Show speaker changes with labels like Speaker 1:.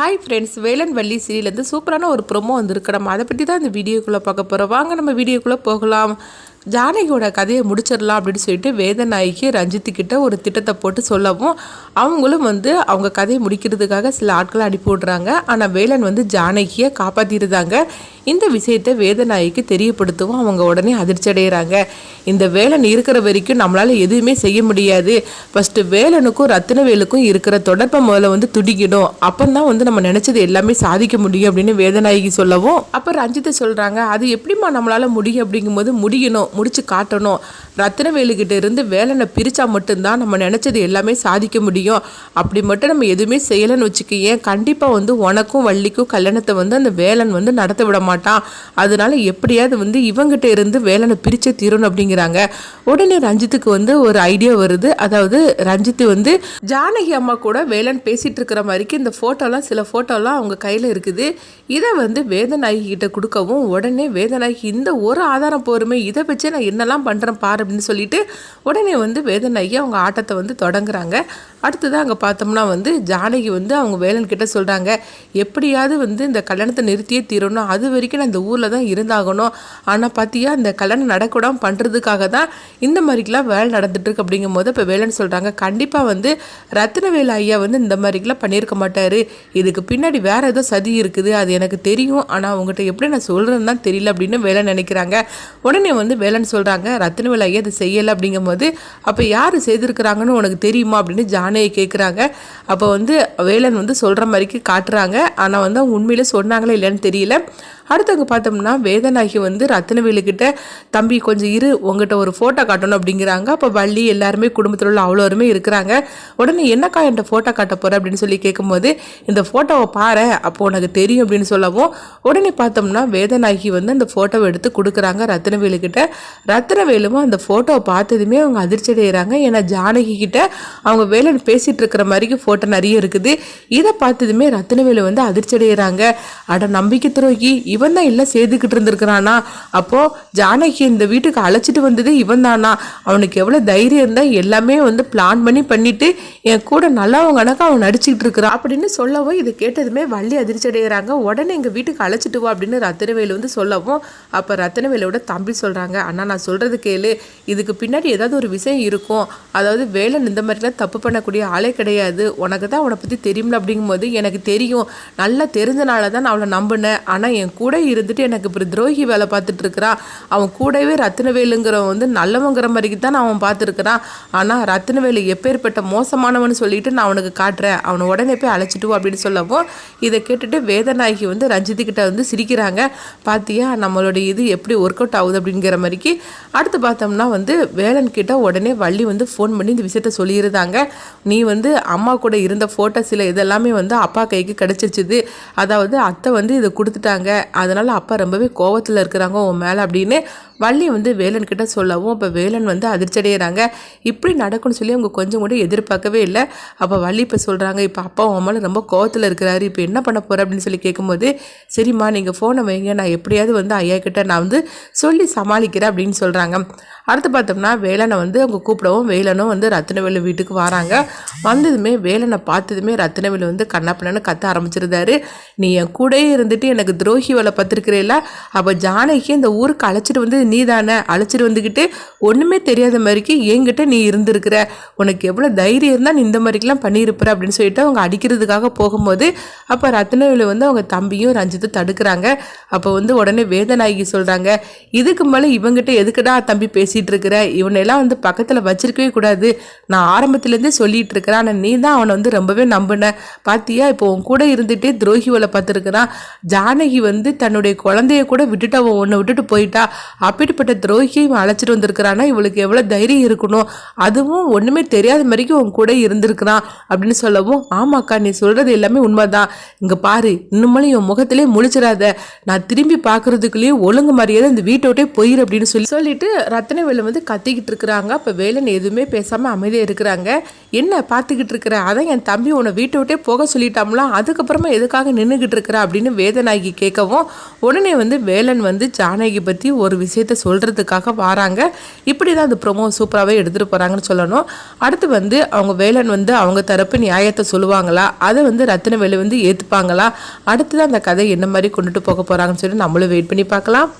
Speaker 1: Hi friends Velan Valli சீரியலேருந்து சூப்பரான ஒரு ப்ரொமோ வந்திருக்கு. நம்ம அதை பற்றி தான் இந்த வீடியோக்குள்ளே பார்க்க போகிறோம் வாங்க நம்ம வீடியோக்குள்ளே போகலாம். ஜானகியோட கதையை முடிச்சிடலாம் அப்படின்னு சொல்லிட்டு வேதநாயகி ரஞ்சித்துக்கிட்ட ஒரு திட்டத்தை போட்டு சொல்லவும் அவங்களும் வந்து அவங்க கதையை முடிக்கிறதுக்காக சில ஆட்களை அனுப்பி விட்றாங்க. ஆனால் வேலன் வந்து ஜானகியை காப்பாற்றிருந்தாங்க இந்த விஷயத்தை வேதநாயகிக்கு தெரியப்படுத்தவும் அவங்க உடனே அதிர்ச்சி அடைகிறாங்க இந்த வேலன் இருக்கிற வரைக்கும் நம்மளால் எதுவுமே செய்ய முடியாது. ஃபஸ்ட்டு வேலனுக்கும் ரத்தினவேலுக்கும் இருக்கிற தொடர்பை முதல்ல வந்து துடிக்கணும். அப்போ தான் வந்து நம்ம நினச்சது எல்லாமே சாதிக்க முடியும் அப்படின்னு வேதநாயகி சொல்லவும் அப்போ ரஞ்சித்தை சொல்கிறாங்க அது எப்படிம்மா நம்மளால் முடியும் அப்படிங்கும்போது முடியணும். முடித்து காட்டணும். ரத்தினவேலுக்கிட்ட இருந்து வேலனை பிரித்தா மட்டும்தான் நம்ம நினச்சது எல்லாமே சாதிக்க முடியும். அப்படி மட்டும் நம்ம எதுவுமே செய்யலைன்னு வச்சுக்கேன் கண்டிப்பாக வந்து உனக்கும் வள்ளிக்கும் கல்யாணத்தை வந்து அந்த வேலன் வந்து நடத்த விட மாட்டான். அதனால எப்படியாவது வந்து இவங்கிட்ட இருந்து வேலனை பிரிச்சே தீரணும் அப்படிங்கிறாங்க. உடனே ரஞ்சித்துக்கு வந்து ஒரு ஐடியா வருது. அதாவது ரஞ்சித் வந்து ஜானகி அம்மா கூட வேலன் பேசிட்டு இருக்கிற மாதிரிக்கு இந்த ஃபோட்டோலாம் சில ஃபோட்டோலாம் அவங்க கையில் இருக்குது. இதை வந்து வேதநாயகி கிட்ட கொடுக்கவும் உடனே வேதநாயகி இந்த ஒரு ஆதாரம் போருமே இதை வச்சு நான் என்னெல்லாம் பண்ணுறேன் பாரு அப்படின்னு சொல்லிட்டு உடனே வந்து வேதநாயகி அவங்க ஆட்டத்தை வந்து தொடங்குறாங்க. அடுத்ததாக அங்கே பார்த்தோம்னா வந்து ஜானகி வந்து அவங்க வேலன்கிட்ட சொல்கிறாங்க எப்படியாவது வந்து இந்த கல்யாணத்தை நிறுத்தியே தீரணும். அது வரைக்கும் நான் இந்த ஊரில் தான் இருந்தாகணும். ஆனால் பார்த்தியா இந்த கல்யாணம் நடக்கூடாமல் பண்ணுறதுக்காக தான் இந்த மாதிரிக்கெலாம் வேலை நடந்துட்டுருக்கு. அப்படிங்கும் போது இப்போ வேலைன்னு சொல்கிறாங்க கண்டிப்பாக வந்து ரத்னவேலு ஐயா வந்து இந்த மாதிரிக்கெலாம் பண்ணியிருக்க மாட்டார். இதுக்கு பின்னாடி வேறு ஏதோ சதி இருக்குது. அது எனக்கு தெரியும். ஆனால் அவங்ககிட்ட எப்படி நான் சொல்கிறேன்னு தான் தெரியல அப்படின்னு வேலை நினைக்கிறாங்க. உடனே வந்து வேலைன்னு சொல்கிறாங்க ரத்னவேலு ஐயா அதை செய்யலை அப்படிங்கும்போது அப்போ யார் செய்திருக்கிறாங்கன்னு உனக்கு தெரியுமா அப்படின்னு ஜானகி கேட்குறாங்க அப்போ வந்து வேலன் வந்து சொல்கிற மாதிரிக்கு காட்டுறாங்க. ஆனால் வந்து அவங்க உண்மையிலே சொன்னாங்களே இல்லைன்னு தெரியல. அடுத்தவங்க பார்த்தோம்னா வேதநாயகி வந்து ரத்தனவேலுக்கிட்ட தம்பி கொஞ்சம் இரு உங்ககிட்ட ஒரு ஃபோட்டோ காட்டணும் அப்படிங்கிறாங்க. அப்போ வள்ளி எல்லாருமே குடும்பத்தில் உள்ள அவ்வளோருமே இருக்கிறாங்க. உடனே என்னக்கா என்கிட்ட ஃபோட்டோ காட்ட போகிற அப்படின்னு சொல்லி கேட்கும்போது இந்த ஃபோட்டோவை பாரு அப்போ உனக்கு தெரியும் அப்படின்னு சொல்லவும் உடனே பார்த்தோம்னா வேதநாயகி வந்து அந்த ஃபோட்டோவை எடுத்து கொடுக்குறாங்க ரத்னவேலு கிட்ட. ரத்னவேலுவும் அந்த ஃபோட்டோவை பார்த்ததுமே அவங்க அதிர்ச்சி அடைகிறாங்க ஏன்னா ஜானகி கிட்ட அவங்க வேலைன்னு பேசிகிட்டு இருக்கிற மாதிரிக்கு ஃபோட்டோ நிறைய இருக்குது. இதை பார்த்ததுமே ரத்னவேலு வந்து அதிர்ச்சி அடைகிறாங்க அட நம்பிக்கை துரோகி இவன் தான் எல்லாம் சேர்த்துக்கிட்டு இருந்திருக்கிறானா? அப்போ ஜானகி இந்த வீட்டுக்கு அழைச்சிட்டு வந்தது இவன் தானா? அவனுக்கு எவ்வளோ தைரியம் இருந்தால் எல்லாமே வந்து பிளான் பண்ணி பண்ணிட்டு என் கூட நல்லவங்க கணக்கு அவன் நடிச்சுக்கிட்டு இருக்கிறான் அப்படின்னு சொல்லவும் இது கேட்டதுமே வள்ளி அதிர்ச்சி அடைகிறாங்க உடனே எங்கள் வீட்டுக்கு அழைச்சிட்டு வா அப்படின்னு ரத்தினவேலு வந்து சொல்லவும் அப்போ ரத்தினவேலோட தம்பி சொல்கிறாங்க அண்ணா நான் சொல்கிறது கேளு. இதுக்கு பின்னாடி ஏதாவது ஒரு விஷயம் இருக்கும். அதாவது வேலன் இந்த மாதிரிலாம் தப்பு பண்ணக்கூடிய ஆளே கிடையாது. உனக்கு தான் அவனை பற்றி தெரியும்ல அப்படிங்கும்போது எனக்கு தெரியும். நல்லா தெரிஞ்சனால தான் நான் அவளை நம்பினேன். ஆனால் என் கூட இருந்துட்டு எனக்கு இப்போ துரோகி வேலை பார்த்துட்டு இருக்கிறான் அவன் கூடவே ரத்தினவேலுங்கிறவன் வந்து நல்லவங்கிற மாதிரிக்கு தான் நான் அவன் பார்த்துருக்குறான். ஆனால் ரத்தினவேலு எப்பேற்பட்ட மோசமானவன் சொல்லிட்டு நான் அவனுக்கு காட்டுறேன். அவனை உடனே போய் அழைச்சிட்டு அப்படின்னு சொல்லவும் இதை கேட்டுட்டு வேதநாயகி வந்து ரஞ்சித்து கிட்ட வந்து சிரிக்கிறாங்க. பார்த்தியா நம்மளுடைய இது எப்படி ஒர்க் அவுட் ஆகுது அப்படிங்கிற மாதிரிக்கு. அடுத்து பார்த்தோம்னா வந்து வேலன் கிட்ட உடனே வள்ளி வந்து ஃபோன் பண்ணி இந்த விஷயத்த சொல்லியிருந்தாங்க. நீ வந்து அம்மா கூட இருந்த ஃபோட்டோ சில இதெல்லாமே வந்து அப்பா கைக்கு கிடச்சிருச்சுது. அதாவது அத்தை வந்து இதை கொடுத்துட்டாங்க. அதனால் அப்பா ரொம்பவே கோவத்தில் இருக்கிறாங்க உன் மேலே அப்படின்னு வள்ளி வந்து வேலன் கிட்ட சொல்லவும் அப்போ வேலன் வந்து அதிர்ச்சி அடைகிறாங்க இப்படி நடக்கும்னு சொல்லி அவங்க கொஞ்சம் கூட எதிர்பார்க்கவே இல்லை. அப்போ வள்ளி இப்போ சொல்கிறாங்க இப்போ அப்பா உன் ரொம்ப கோவத்தில் இருக்கிறாரு. இப்போ என்ன பண்ண போகிற அப்படின்னு சொல்லி கேட்கும்போது சரிம்மா நீங்கள் ஃபோனை வைங்க. நான் எப்படியாவது வந்து ஐயா கிட்ட நான் வந்து சொல்லி சமாளிக்கிறேன் அப்படின்னு சொல்கிறாங்க அடுத்து பார்த்தோம்னா வேலனை வந்து அவங்க கூப்பிடவும் வேலனும் வந்து ரத்தினவேலு வீட்டுக்கு வராங்க. வந்ததுமே வேலனை பார்த்ததுமே ரத்தினவேலு வந்து கண்ணப்பண்ணனு கத்த ஆரம்பிச்சிருந்தாரு. நீ என் கூடயே இருந்துட்டு எனக்கு துரோகி வேலை பார்த்துருக்கிறேல அப்போ ஜானகி இந்த ஊருக்கு அழைச்சிட்டு வந்து நீ தானே அழைச்சிட்டு வந்துக்கிட்டு ஒன்றுமே தெரியாத மாதிரிக்கு என்கிட்ட நீ இருந்திருக்கிற. உனக்கு எவ்வளோ தைரியம் இருந்தால் நீ இந்த மாதிரிக்கெலாம் பண்ணியிருப்பிற? அப்படின்னு சொல்லிட்டு அவங்க அடிக்கிறதுக்காக போகும்போது அப்போ ரத்னவேலு வந்து அவங்க தம்பியும் ரஞ்சித்தும் தடுக்கிறாங்க. அப்போ வந்து உடனே வேதநாயகி சொல்கிறாங்க இதுக்கு மேலே இவங்கிட்ட எதுக்குடா தம்பி பேசிகிட்டு இருக்கிற இவனையெல்லாம் வந்து பக்கத்தில் வச்சிருக்கவே கூடாது. நான் ஆரம்பத்துலேருந்தே சொல்லிட்டு இருக்கிறேன். ஆனால் நீ தான் அவனை வந்து ரொம்பவே நம்பின. பார்த்தியா இப்போ உன் கூட இருந்துகிட்டே துரோகி வேலை பார்த்துருக்கிறான். ஜானகி வந்து தன்னுடைய குழந்தைய கூட விட்டுட்டு அவன் உன்னை விட்டுட்டு போயிட்டா. அப்படிப்பட்ட துரோகியை இவன் அழைச்சிட்டு வந்திருக்கிறான்னா இவளுக்கு எவ்வளோ தைரியம் இருக்கணும்? அதுவும் ஒன்றுமே தெரியாத மாதிரிக்கு உன் கூட இருந்திருக்கிறான் அப்படின்னு சொல்லவும் ஆமாக்கா நீ சொல்கிறது எல்லாமே உண்மைதான். இங்கே பாரு இன்னுமேலும் என் முகத்திலே முழிச்சிடாத. நான் திரும்பி பார்க்கறதுக்குள்ளேயும் ஒழுங்கு மரியாதை இந்த வீட்டை விட்டே போயிரு அப்படின்னு சொல்லி சொல்லிட்டு ரத்னவேலு வந்து கத்திக்கிட்டு இருக்கிறாங்க. அப்போ வேலன் எதுவுமே பேசாமல் அமைதியாக இருக்கிறாங்க. என்ன பார்த்துக்கிட்டு இருக்கிற? அதான் என் தம்பி உன்னை வீட்டை விட்டே போக சொல்லிட்டாம்லாம் அதுக்கப்புறமா எதுக்காக நின்றுக்கிட்டு இருக்கிற? அப்படின்னு வேதநாயகி கேட்கவும் உடனே வந்து வேலன் வந்து ஜானகி பற்றி ஒரு விஷயம் விஷயத்த சொல்கிறதுக்காக வராங்க. இப்படி தான் அந்த ப்ரொமோ சூப்பராகவே எடுத்துகிட்டு போகிறாங்கன்னு சொல்லணும். அடுத்து வந்து அவங்க வேலன் வந்து அவங்க தரப்பு நியாயத்தை சொல்லுவாங்களா? அதை வந்து ரத்தினவேலு வந்து ஏற்றுப்பாங்களா அடுத்து தான் அந்த கதை என்ன மாதிரி கொண்டுட்டு போக போகிறாங்கன்னு சொல்லி நம்மளும் வெயிட் பண்ணி பார்க்கலாம்.